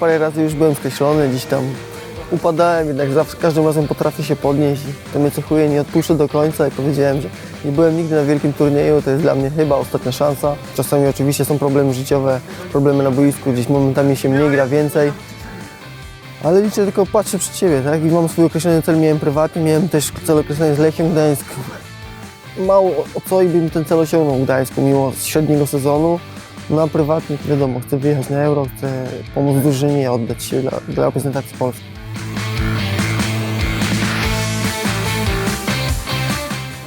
parę razy już byłem skreślony, gdzieś tam upadałem, jednak zawsze, każdym razem potrafię się podnieść to mnie cechuje, nie odpuszczę do końca i powiedziałem, że nie byłem nigdy na wielkim turnieju, to jest dla mnie chyba ostatnia szansa. Czasami oczywiście są problemy życiowe, problemy na boisku, gdzieś momentami się mniej gra, więcej, ale liczę tylko, patrzę przed siebie, tak? I mam swój określony cel, miałem prywatny, miałem też cel określony z Lechiem Gdańsk. Mało o co i bym ten cel osiągnął w Gdańsku, mimo średniego sezonu. No a prywatnie, wiadomo, chcę wyjechać na Euro, chcę pomóc drużynie, oddać się dla, dla reprezentacji Polski.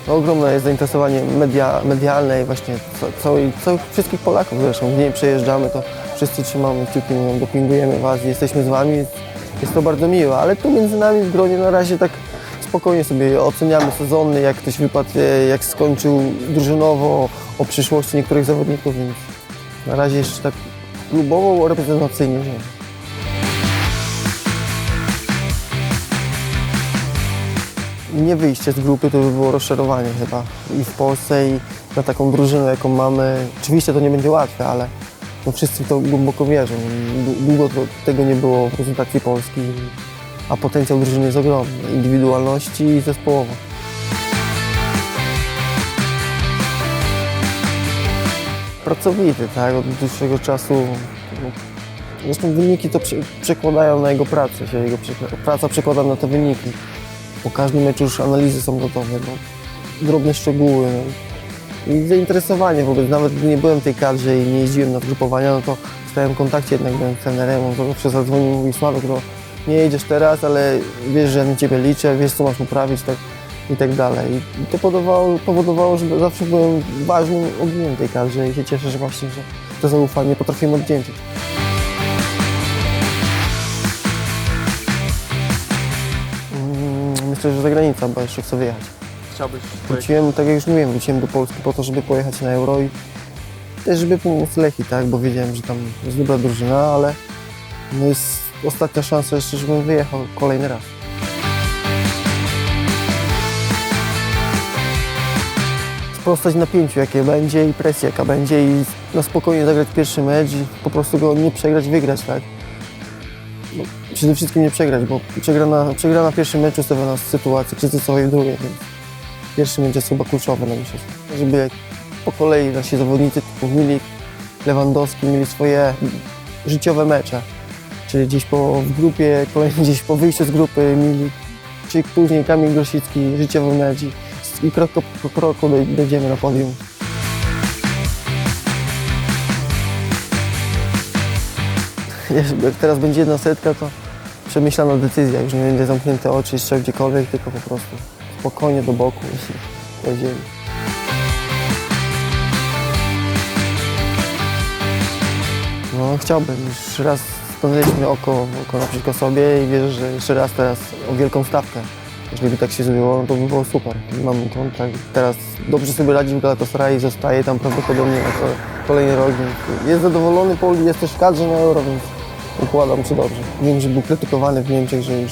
Ogromne jest zainteresowanie media, medialne i właśnie ca- całej, całych, wszystkich Polaków zresztą. Gdzie nie przejeżdżamy, to wszyscy trzymamy kciuki, dopingujemy Was, jesteśmy z Wami. Jest, jest to bardzo miłe, ale tu między nami w gronie na razie tak spokojnie sobie oceniamy sezonny, jak ktoś wypadł, e, jak skończył drużynowo, o przyszłości niektórych zawodników, więc na razie jeszcze tak klubowo, reprezentacyjnie nie. nie wyjście z grupy to by było rozczarowanie chyba i w Polsce i na taką drużynę jaką mamy. Oczywiście to nie będzie łatwe, ale no wszyscy to głęboko wierzą. Dłu- Długo to, tego nie było w reprezentacji Polski, a potencjał drużyny jest ogromny, indywidualności i zespołowo. Pracowity, tak, od dłuższego czasu. no, Zresztą wyniki to prze- przekładają na jego pracę, się jego praca przekłada na te wyniki. Po każdym meczu już analizy są gotowe, no, drobne szczegóły. No. I zainteresowanie w ogóle, nawet gdy nie byłem w tej kadrze i nie jeździłem na zgrupowania, no to w kontakcie jednak byłem z trenerem, on zawsze zadzwonił i mówi Sławek, no nie jedziesz teraz, ale wiesz, że na Ciebie liczę, wiesz co masz poprawić tak, i tak dalej. I to powodowało, powodowało, że zawsze byłem ważnym ogniwem tej kadrze i się cieszę, że właśnie, że to zaufanie potrafimy oddzięczyć. Mm, Myślę, że za granica, bo jeszcze chcę wyjechać. Chciałbyś Wróciłem, tak jak już mówiłem, wróciłem do Polski po to, żeby pojechać na Euro i też żeby pomóc Lechi, tak, bo wiedziałem, że tam jest dobra drużyna, ale no jest ostatnia szansa jeszcze, żebym wyjechał kolejny raz. Sprostać napięciu, jakie będzie i presji, jaka będzie i na spokojnie zagrać pierwszy mecz i po prostu go nie przegrać, wygrać, tak. No, przede wszystkim nie przegrać, bo przegrana, przegrana w pierwszym meczu stawia nas w sytuacji kryzysowej w drugiej, więc pierwszy mecz jest chyba kluczowy na mistrzostwo. Żeby po kolei nasi zawodnicy typu Milik, Lewandowski mieli swoje życiowe mecze. Czyli gdzieś po, w grupie, kolejny gdzieś po wyjściu z grupy Milik, czy później Kamil Grosicki, życiowy mecz i, krok po kroku doj- dojdziemy na podium. Jak teraz będzie jedna setka, to przemyślana decyzja, już nie będzie zamknięte oczy, strzał gdziekolwiek, tylko po prostu spokojnie do boku i pojedziemy. No chciałbym, już raz stanęliśmy oko, oko naprzeciwko sobie i wierzę, że jeszcze raz teraz o wielką stawkę. Jeżeli by tak się zrobiło, no to by było super. Mam kontakt, teraz dobrze sobie radzi w Galatasaray, zostaje tam prawdopodobnie na ko- kolejny rok. Jest zadowolony, Paul jest też w kadrze na Euro, więc układa mu się dobrze. Wiem, że był krytykowany w Niemczech, że już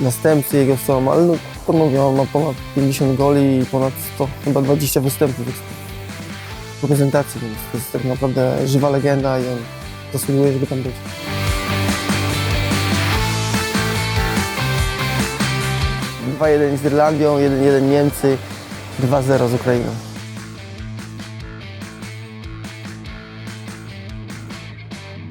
następcy jego są, ale no, mówię, on ma ponad 50 goli i ponad 100, chyba 20 występów w reprezentacji, więc to jest tak naprawdę żywa legenda i on zasługuje, żeby tam być. 2-1 z Irlandią, 1-1 Niemcy, 2-0 z Ukrainą.